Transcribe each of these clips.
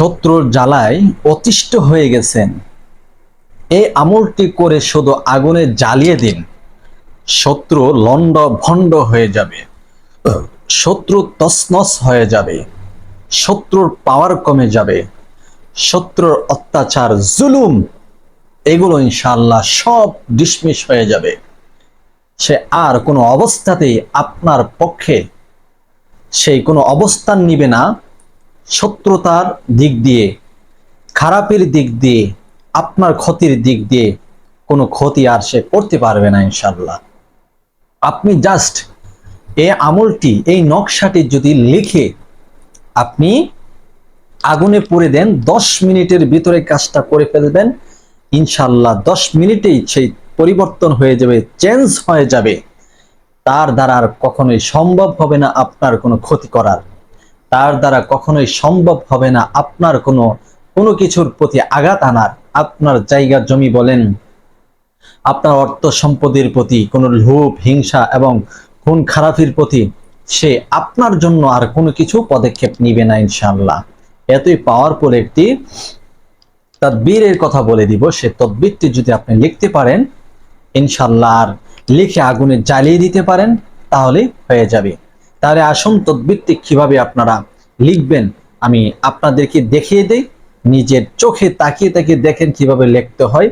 শত্রুর জ্বালায় অতিষ্ঠ হয়ে গেছেন। এই আমলটি করে শুধু আগুনে জ্বালিয়ে দিন, শত্রু লন্ড ভণ্ড হয়ে যাবে, শত্রু তসনস হয়ে যাবে, শত্রুর পাওয়ার কমে যাবে, শত্রুর অত্যাচার, জুলুম, এগুলো ইনশাল্লাহ সব ডিসমিস হয়ে যাবে। সে আর কোনো অবস্থাতেই আপনার পক্ষে সেই কোনো অবস্থান নিবে না শত্রুতার দিক দিয়ে, খারাপের দিক দিয়ে, আপনার ক্ষতির দিক দিয়ে কোনো ক্ষতি আর সে করতে পারবে না ইনশাল্লাহ আপনি জাস্ট এই আমলটি, এই নকশাটি যদি লিখে আপনি আগুনে পুড়ে দেন, দশ মিনিটের ভিতরে কাজটা করে ফেলবেন ইনশাল্লাহ দশ মিনিটেই সেই পরিবর্তন হয়ে যাবে চেঞ্জ হয়ে যাবে। তার দ্বারা আর কখনোই সম্ভব হবে না আপনার কোনো ক্ষতি করার। তার দ্বারা কখনোই সম্ভব হবে না আপনার কোনো কোনো কিছুর প্রতি আঘাত আনার। আপনার জায়গা জমি বলেন। আপনার অর্থ সম্পদের প্রতি কোনো লোভ, হিংসা এবং খুন খারাপির প্রতি সে আপনার জন্য আর কোনো কিছু পদক্ষেপ নিবে না ইনশাল্লাহ এতই পাওয়ারফুল একটি তদবীরের কথা বলে দিব। সে তদবীরটি যদি আপনি লিখতে পারেন ইনশাল্লাহ আর লিখে আগুনে জ্বালিয়ে দিতে পারেন তাহলে হয়ে যাবে। তাহলে আসুন তদবীরটি কীভাবে আপনারা লিখবেন, আমি আপনাদেরকে দেখিয়ে দেই। নিজের চোখে তাকিয়ে তাকিয়ে দেখেন কীভাবে লিখতে হয়।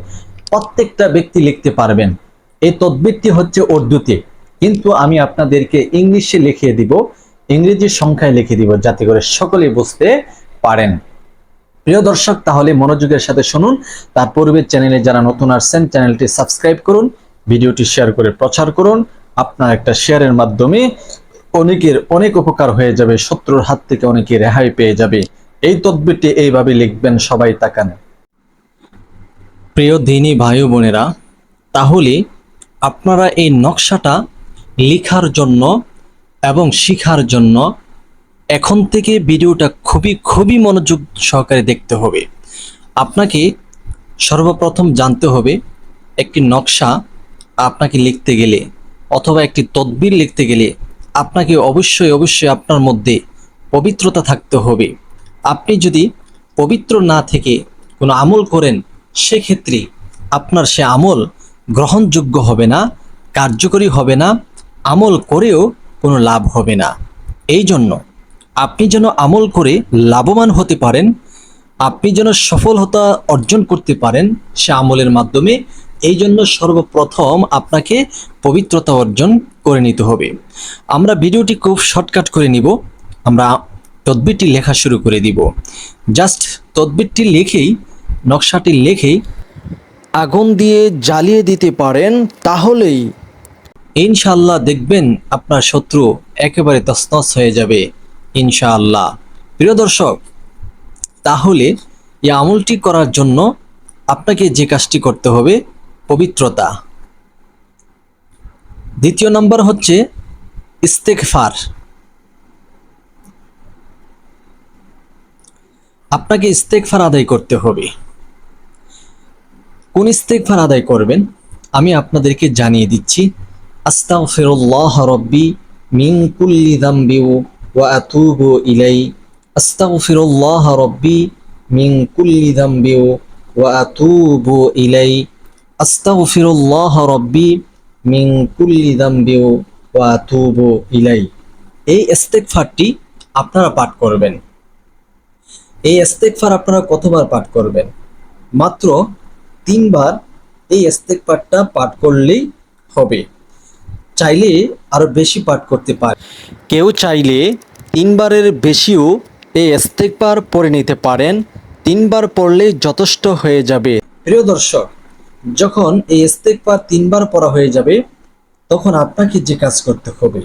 প্রত্যেকটা ব্যক্তি লিখতে পারবেন। এই তদবীরটি হচ্ছে উর্দুতে। কিন্তু আমি আপনাদেরকে ইংলিশে লিখিয়ে দিব, ইংরেজি সংখ্যায় লিখে দিব, যাতে করে সকলে বুঝতে পারেন। প্রিয় দর্শক, তাহলে মনোযোগের সাথে শুনুন। তার পূর্বের চ্যানেলে যারা নতুন আসছেন, চ্যানেলটি সাবস্ক্রাইব করুন, ভিডিওটি শেয়ার করে প্রচার করুন। আপনার একটা শেয়ারের মাধ্যমে অনেকের অনেক উপকার হয়ে যাবে, শত্রুর হাত থেকে অনেকে রেহাই পেয়ে যাবে। এই তদবিরটি এইভাবে লিখবেন সবাই তাকান। প্রিয় দিনী ভাই বোনেরা, তাহলে আপনারা এই নকশাটা লেখার জন্য এবং শিখার জন্য এখন থেকে ভিডিওটা খুবই খুবই মনোযোগ সহকারে দেখতে হবে। আপনাকে সর্বপ্রথম জানতে হবে একটি নকশা আপনাকে লিখতে গেলে অথবা একটি তদবির লিখতে গেলে আপনাকে অবশ্যই অবশ্যই আপনার মধ্যে পবিত্রতা থাকতে হবে। আপনি যদি পবিত্র না থেকে কোনো আমল করেন, সেক্ষেত্রে আপনার সে আমল গ্রহণযোগ্য হবে না, কার্যকরী হবে না, আমল করেও কোনো লাভ হবে না। এই জন্য আপনি যেন আমল করে লাভবান হতে পারেন, আপনি যেন সফলতা অর্জন করতে পারেন, সে আমলের মাধ্যমে এই জন্য সর্বপ্রথম আপনাকে পবিত্রতা অর্জন করে নিতে হবে। আমরা ভিডিওটি খুব শর্টকাট করে নিব। আমরা তদবিরটি লেখা শুরু করে দিব। জাস্ট তদবিরটি লিখেই, নকশাটি লিখেই আগুন দিয়ে জ্বালিয়ে দিতে পারেন, তাহলেই ইনশাআল্লাহ দেখবেন আপনার শত্রু একেবারে তসনস হয়ে যাবে, ইনশাআল্লাহ। প্রিয় দর্শক, তাহলে এই আমলটি করার জন্য আপনাকে যে কাজটি করতে হবে পবিত্রতা। দ্বিতীয় নম্বর হচ্ছে ইস্তেকফার আপনাকে ইস্তেকফার আদায় করতে হবে। কোন ইস্তেকফার আদায় করবেন? আমি আপনাদেরকে জানিয়ে দিচ্ছি, আস্তাগফিরুল্লাহ রব্বি মিন কুল্লি যামবি ওয়া আতুবু ইলাই আস্তাগফিরুল্লাহ রব্বি মিন কুল্লি যামবি ওয়া আতুবু ইলাই আস্তাগফিরুল্লাহ রব্বি মিন কুল্লি যামবি ওয়া আতুবু ইলাই এই ইস্তেগফারটি আপনারা পাঠ করবেন। এই ইস্তেগফার আপনারা কতবার পাঠ করবেন? মাত্র তিনবার এই ইস্তেগফারটা পাঠ করলেই হবে। চাইলে আরও বেশি পাঠ করতে পারে কেউ চাইলে তিনবারের বেশিও এই ইস্তেগফার পড়ে নিতে পারেন। তিনবার পড়লেই যথেষ্ট হয়ে যাবে। প্রিয় দর্শক যখন এই ইস্তেগফার তিনবার পড়া হয়ে যাবে, তখন আপনাকে যে কাজ করতে হবে,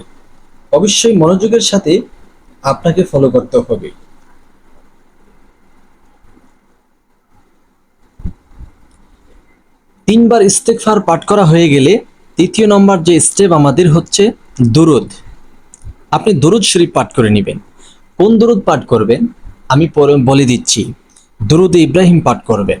অবশ্যই মনোযোগের সাথে আপনাকে ফলো করতে হবে। তিনবার ইস্তেকফার পাঠ করা হয়ে গেলে তৃতীয় নম্বর যে স্টেপ আমাদের হচ্ছে দুরুদ। আপনি দুরুদ শরীফ পাঠ করে নেবেন। কোন দুরুদ পাঠ করবেন? আমি পরে বলে দিচ্ছি। দুরুদ ইব্রাহিম পাঠ করবেন।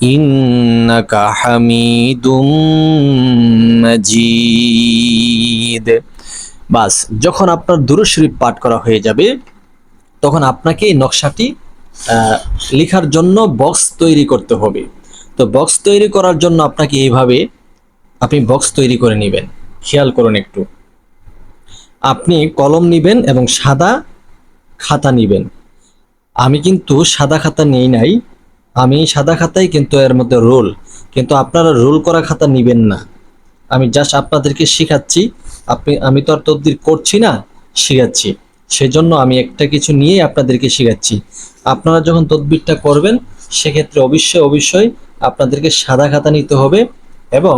ইন্নাকা হামিদুম মাজিদ বাস, যখন আপনার দুরুশরীফ পাঠ করা হয়ে যাবে, তখন আপনাকে এই নকশাটি লেখার জন্য বক্স তৈরি করতে হবে। তো বক্স তৈরি করার জন্য আপনাকে এইভাবে আপনি বক্স তৈরি করে নেবেন। খেয়াল করুন একটু। আপনি কলম নেবেন এবং সাদা খাতা নেবেন। আমি কিন্তু সাদা খাতা নেই নাই। আমি সাদা খাতাই কিন্তু এর মধ্যে রোল, কিন্তু আপনারা রোল করা খাতা নেবেন না। আমি জাস্ট আপনাদেরকে শেখাচ্ছি, আপনি, আমি তো আর তদবির করছি না, শেখাচ্ছি। সেজন্য আমি একটা কিছু নিয়ে আপনাদেরকে শেখাচ্ছি। আপনারা যখন তদবিরটা করবেন, সেক্ষেত্রে অবশ্যই অবশ্যই আপনাদেরকে সাদা খাতা নিতে হবে এবং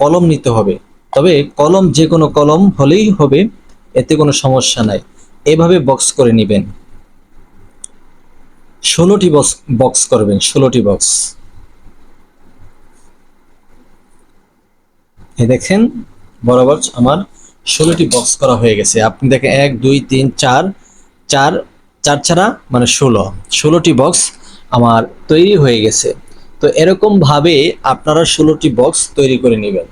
কলম নিতে হবে। তবে কলম যে কোনো কলম হলেই হবে, এতে কোনো সমস্যা নাই। এভাবে বক্স করে নেবেন। ষোলোটি বক্স বক্স করবেন, ষোলোটি বক্স এ দেখেন, বরাবর আমার ষোলোটি বক্স করা হয়ে গেছে। আপনি দেখেন, এক, দুই, তিন, চার চার চার ছাড়া মানে ষোলো। ষোলোটি বক্স আমার তৈরি হয়ে গেছে। তো এরকম ভাবে আপনারা ষোলোটি বক্স তৈরি করে নেবেন।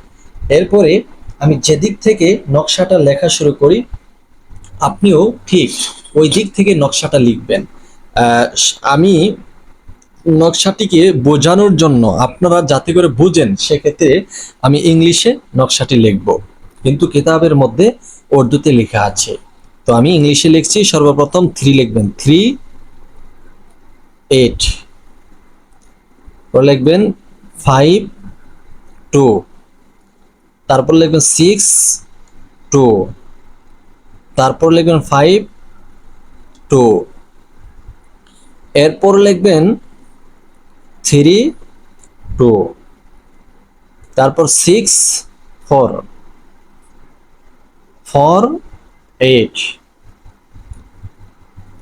এরপরে আমি যেদিক থেকে নকশাটা লেখা শুরু করি, আপনিও ঠিক ওই দিক থেকে নকশাটা লিখবেন। আমি নকশাটিকে বোঝানোর জন্য আপনারা যাতে করে বুঝেন, সেক্ষেত্রে আমি ইংলিশে নকশাটি লিখব। কিন্তু কিতাবের মধ্যে উর্দুতে লেখা আছে। তো আমি ইংলিশে লিখছি, সর্বপ্রথম থ্রি লিখবেন। থ্রি এইট লিখবেন ফাইভ টু তারপর লিখবেন সিক্স টু তারপর লিখবেন ফাইভ টু এরপর লিখবেন থ্রি, টু। তারপর six, four. Four, eight.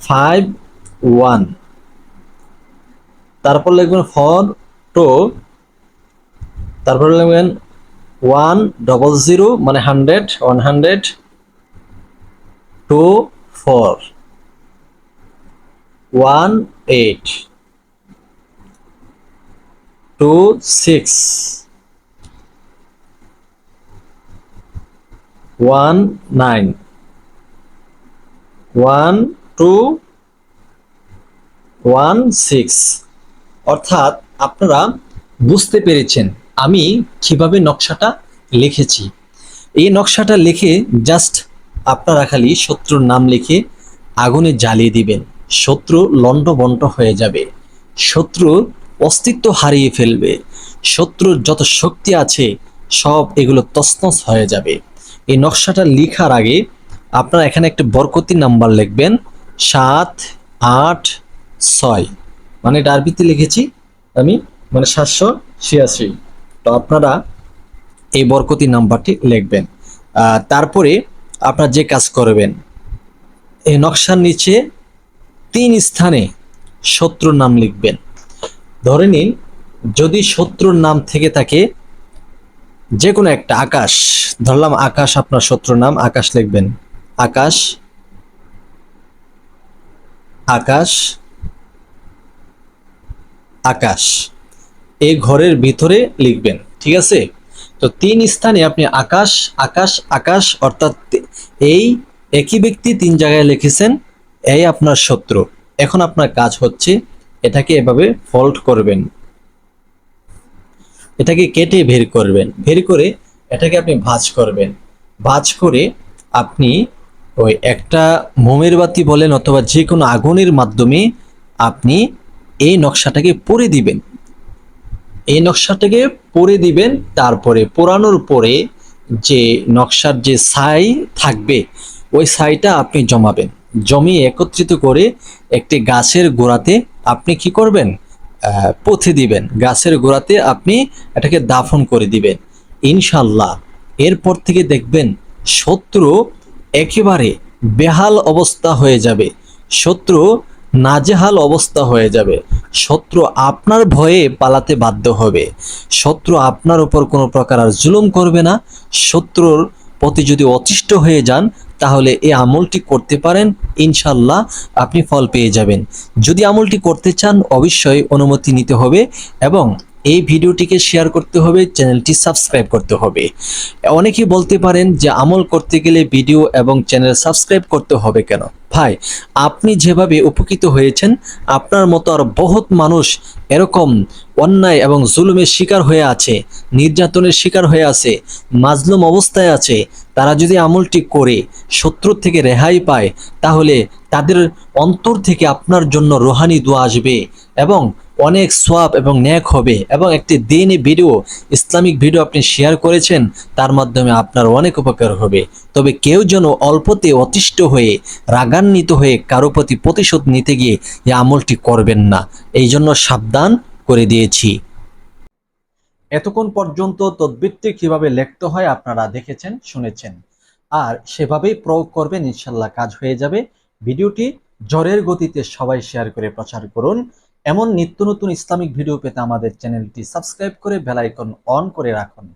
Five, one. তারপর লিখবেন ফোর, টু। তারপর লিখবেন ওয়ান, ডবল জিরো মানে hundred, one hundred, two, four. One eight two six one nine one two one six অর্থাৎ আপনারা বুঝতে পেরেছেন আমি কীভাবে নকশাটা লিখেছি। এই নকশাটা লিখে জাস্ট আপনারা খালি শত্রুর নাম লিখে আগুনে জ্বালিয়ে দিবেন। শত্রু লণ্ডভণ্ড হয়ে যাবে। শত্রুর অস্তিত্ব হারিয়ে ফেলবে। শত্রুর যত শক্তি আছে, সব এগুলো তছনছ হয়ে যাবে। এই নকশাটা লেখার আগে আপনারা এখানে একটা বরকতি নাম্বার লিখবেন, সাত, আট, ছয়। মানে এটা আরবিতে লিখেছি আমি মানে সাতশো ছিয়াশি। তো আপনারা এই বরকতি নাম্বারটি লিখবেন। তারপরে আপনারা যে কাজ করবেন, এই নকশার নিচে তিন স্থানে শত্রুর নাম লিখবেন। ধরে নিন, যদি শত্রুর নাম থেকে থাকে যে কোনো একটা আকাশ, ধরলাম আকাশ আপনার শত্রুর নাম, আকাশ লিখবেন। আকাশ আকাশ আকাশ এই ঘরের ভিতরে লিখবেন, ঠিক আছে? তো তিন স্থানে আপনি আকাশ আকাশ আকাশ, অর্থাৎ এই একই ব্যক্তি তিন জায়গায় লিখেছেন এই আপনার শত্রু। এখন আপনার কাজ হচ্ছে এটাকে এভাবে ফল্ট করবেন। এটাকে কেটে বের করবেন। বের করে এটাকে আপনি ভাঁজ করবেন। ভাঁজ করে আপনি ওই একটা মোমের বাতি বলেন অথবা যে কোনো আগুনের মাধ্যমে আপনি এই নকশাটাকে পরে দিবেন। এই নকশাটাকে পরে দিবেন, তারপরে পোড়ানোর পরে যে নকশার যে ছাই থাকবে, ওই ছাইটা আপনি জমাবেন। জমিয়ে একত্রিত করে একটি গাছের গোড়াতে আপনি কি করবেন? পথে দিবেন। গাছের গোড়াতে আপনি এটাকে দাফন করে দিবেন। ইনশাল্লাহ এরপর থেকে দেখবেন শত্রু একেবারে বেহাল অবস্থা হয়ে যাবে। শত্রু নাজেহাল অবস্থা হয়ে যাবে। শত্রু আপনার ভয়ে পালাতে বাধ্য হবে। শত্রু আপনার উপর কোনো প্রকার আর জুলুম করবে না। শত্রুর প্রতি যদি অতিষ্ঠ হয়ে যান তাহলে এই আমলটি করতে পারেন, ইনশাল্লাহ আপনি ফল পেয়ে যাবেন। যদি আমলটি করতে চান, অবশ্যই অনুমতি নিতে হবে এবং এই ভিডিওটিকে শেয়ার করতে হবে, চ্যানেলটি সাবস্ক্রাইব করতে হবে। অনেকেই বলতে পারেন যে আমল করতে গেলে ভিডিও এবং চ্যানেল সাবস্ক্রাইব করতে হবে কেন? ভাই, আপনি যেভাবে উপকৃত হয়েছেন, আপনার মতো আর বহুত মানুষ এরকম অন্যায় এবং জুলুমের শিকার হয়ে আছে, নির্যাতনের শিকার হয়ে আছে, মাজলুম অবস্থায় আছে, তারা যদি আমলটি করে, শত্রুর থেকে রেহাই পায়, তাহলে তাদের অন্তর থেকে আপনার জন্য রোহানি দোয়া আসবে এবং অনেক সোয়াব এবং ন্যাক হবে এবং একটি দিনই ভিডিও ইসলামিক ভিডিও আপনি শেয়ার করেছেন, তার মাধ্যমে আপনার অনেক উপকার হবে। তবে কেউ যেন অল্পতে অতিষ্ঠ হয়ে, রাগান্বিত হয়ে কারও প্রতি প্রতিশোধ নিতে গিয়ে এই আমলটি করবেন না। এই জন্য সাবধান করে দিয়েছি। এতক্ষণ পর্যন্ত তদ্বিরটি কীভাবে লিখতে হয় আপনারা দেখেছেন, শুনেছেন। আর সেভাবেই প্রয়োগ করবেন, ইনশাল্লাহ কাজ হয়ে যাবে। ভিডিওটি জ্বরের গতিতে সবাই শেয়ার করে প্রচার করুন। এমন নিত্য নতুন ইসলামিক ভিডিও পেতে আমাদের চ্যানেলটি সাবস্ক্রাইব করে বেলাইকন অন করে রাখুন।